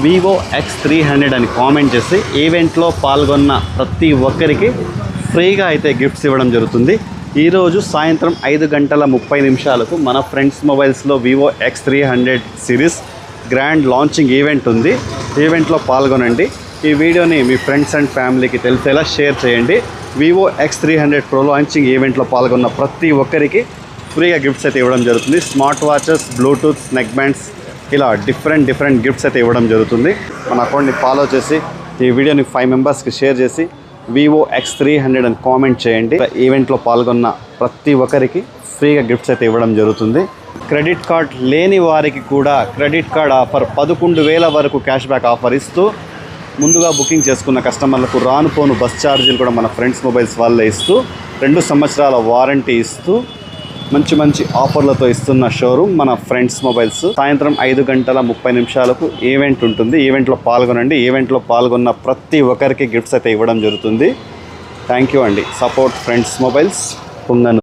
Vivo X three hundred అని comment చేసి ఈవెంట్లో పాల్గొన్న ప్రతి ఒక్కరికి ఫ్రీగా అయితే గిఫ్ట్స్ ఇవ్వడం జరుగుతుంది. ఈరోజు సాయంత్రం ఐదు గంటల ముప్పై నిమిషాలకు మన friends మొబైల్స్లో Vivo X three hundred series grand launching event ఉంది. ఈవెంట్లో పాల్గొనండి. ఈ వీడియోని మీ ఫ్రెండ్స్ అండ్ ఫ్యామిలీకి తెలిసేలా షేర్ చేయండి. Vivo X three hundred pro launching ఈవెంట్లో పాల్గొన్న ప్రతి ఒక్కరికి ఫ్రీగా గిఫ్ట్స్ అయితే ఇవ్వడం జరుగుతుంది. Smart watches Bluetooth neck bands ఇలా డిఫరెంట్ డిఫరెంట్ గిఫ్ట్స్ అయితే ఇవ్వడం జరుగుతుంది. మన అకౌంట్ని ఫాలో చేసి ఈ వీడియోని ఫైవ్ మెంబర్స్కి షేర్ చేసి వివో ఎక్స్ త్రీ హండ్రెడ్ అని కామెంట్ చేయండి. ఈవెంట్లో పాల్గొన్న ప్రతి ఒక్కరికి ఫ్రీగా గిఫ్ట్స్ అయితే ఇవ్వడం జరుగుతుంది. క్రెడిట్ కార్డ్ లేని వారికి కూడా క్రెడిట్ కార్డ్ ఆఫర్ పదకొండు వేల వరకు క్యాష్ బ్యాక్ ఆఫర్ ఇస్తూ ముందుగా బుకింగ్ చేసుకున్న కస్టమర్లకు రాను పోను బస్ ఛార్జీలు కూడా మన ఫ్రెండ్స్ మొబైల్స్ వాళ్ళే ఇస్తూ రెండు సంవత్సరాల వారంటీ ఇస్తూ మంచి మంచి ఆఫర్లతో ఇస్తున్న షోరూమ్ మన ఫ్రెండ్స్ మొబైల్స్ సాయంత్రం ఐదు గంటల ముప్పై నిమిషాలకు ఈవెంట్ ఉంటుంది. ఈవెంట్లో పాల్గొనండి. ఈవెంట్లో పాల్గొన్న ప్రతి ఒక్కరికి గిఫ్ట్స్ అయితే ఇవ్వడం జరుగుతుంది. థ్యాంక్ యూ అండి. Support friends mobiles పుంగను